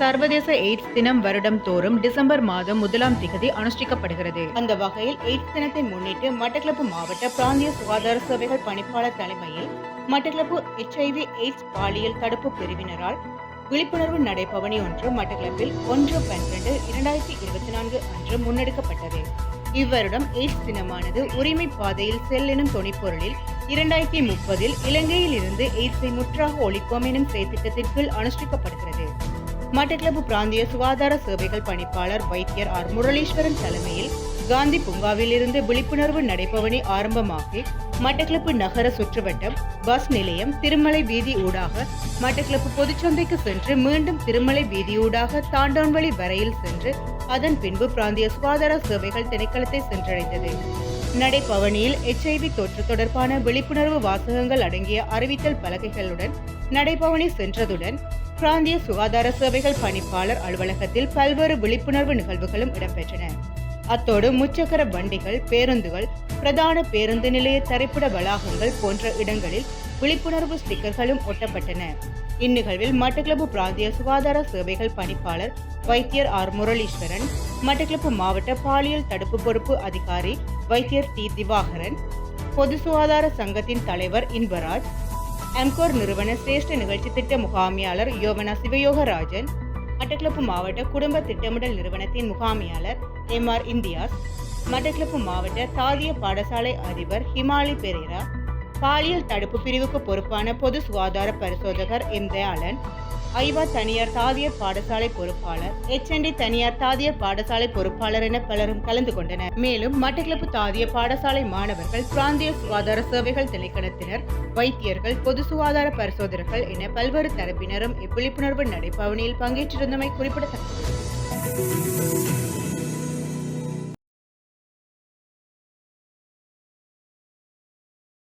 சர்வதேச எய்ட்ஸ் தினம் வருடம் தோறும் டிசம்பர் மாதம் முதலாம் திகதி அனுஷ்டிக்கப்படுகிறது. அந்த வகையில் எய்ட்ஸ் தினத்தை முன்னிட்டு மட்டக்களப்பு மாவட்ட பிராந்திய சுகாதார சேவைகள் பணிப்பாளர் தலைமையில் மட்டக்களப்பு எச்ஐவி எய்ட்ஸ் பாலியல் தடுப்பு பிரிவினரால் விழிப்புணர்வு நடைபவனி ஒன்று மட்டக்களப்பில் ஒன்று பன்னிரண்டு இரண்டாயிரத்தி இருபத்தி நான்கு அன்று முன்னெடுக்கப்பட்டது. இவ்வருடம் எய்ட்ஸ் தினமானது உரிமை பாதையில் செல் எனும் துணைப்பொருளில் இரண்டாயிரத்தி முப்பதில் இலங்கையில் இருந்து எய்ட்ஸை முற்றாக ஒழிப்போம் எனும் செயற்திட்டத்தின் கீழ் அனுஷ்டிக்கப்படுகிறது. மட்டக்களப்பு பிராந்திய சுகாதார சேவைகள் பணிப்பாளர் வைத்தியர் ஆர் முரளீஸ்வரன் தலைமையில் காந்தி பூங்காவில் இருந்து விழிப்புணர்வு நடைபவனி ஆரம்பமாகி மட்டக்களப்பு நகர சுற்றுவட்டம் பஸ் நிலையம் திருமலை வீதி ஊடாக மட்டக்களப்பு பொதுச்சந்தைக்கு சென்று மீண்டும் திருமலை வீதியூடாக தாண்டான்வழி வரையில் சென்று அதன் பின்பு பிராந்திய சுகாதார சேவைகள் திணைக்களத்தை சென்றடைந்தது. நடைபவனியில் எச்ஐவி தொற்று தொடர்பான விழிப்புணர்வு வாசகங்கள் அடங்கிய அறிவித்தல் பலகைகளுடன் நடைபவனி சென்றதுடன் பிராந்திய சுகாதார சேவைகள் பணிப்பாளர் அலுவலகத்தில் பல்வேறு விழிப்புணர்வு நிகழ்வுகளும் இடம்பெற்றன. அத்தோடு முச்சக்கர வண்டிகள் பேருந்துகள் பிரதான பேருந்து நிலைய தரிப்பிட வளாகங்கள் போன்ற இடங்களில் விழிப்புணர்வு ஸ்டிக்கர்களும் ஒட்டப்பட்டன. இந்நிகழ்வில் மட்டக்களப்பு பிராந்திய சுகாதார சேவைகள் பணிப்பாளர் வைத்தியர் ஆர். முரளீஸ்வரன் மட்டக்களப்பு மாவட்ட பாலியல் தடுப்பு பொறுப்பு அதிகாரி வைத்தியர் டி. திவாகரன் பொது சுகாதார சங்கத்தின் தலைவர் இன்பராஜ் அம்கோர் நிறுவன சிரேஷ்ட நிகழ்ச்சி திட்ட முகாமியாளர் யோவனா சிவயோகராஜன் மட்டக்களப்பு மாவட்ட குடும்ப திட்டமிடல் நிறுவனத்தின் முகாமியாளர் எம் ஆர் இந்தியாஸ் மட்டக்களப்பு மாவட்ட தாதிய பாடசாலை அதிபர் ஹிமாலி பெரேரா பாலியல் தடுப்பு பிரிவுக்கு பொறுப்பான பொது சுகாதார பரிசோதகர் எம் தயாளன் ஐவா தனியார் தாதியர் பாடசாலை பொறுப்பாளர் எச்என்டி தனியார் தாதியர் பாடசாலை பொறுப்பாளர் என பலரும் கலந்து கொண்டனர். மேலும் மட்டக்களப்பு தாதிய பாடசாலை மாணவர்கள் பிராந்திய சுகாதார சேவைகள் திணைக்களத்தினர் வைத்தியர்கள் பொது சுகாதார பரிசோதகர்கள் என பல்வேறு தரப்பினரும் இவ்விழிப்புணர்வு நடைபவனியில் பங்கேற்றிருந்தமை குறிப்பிடத்தக்கது.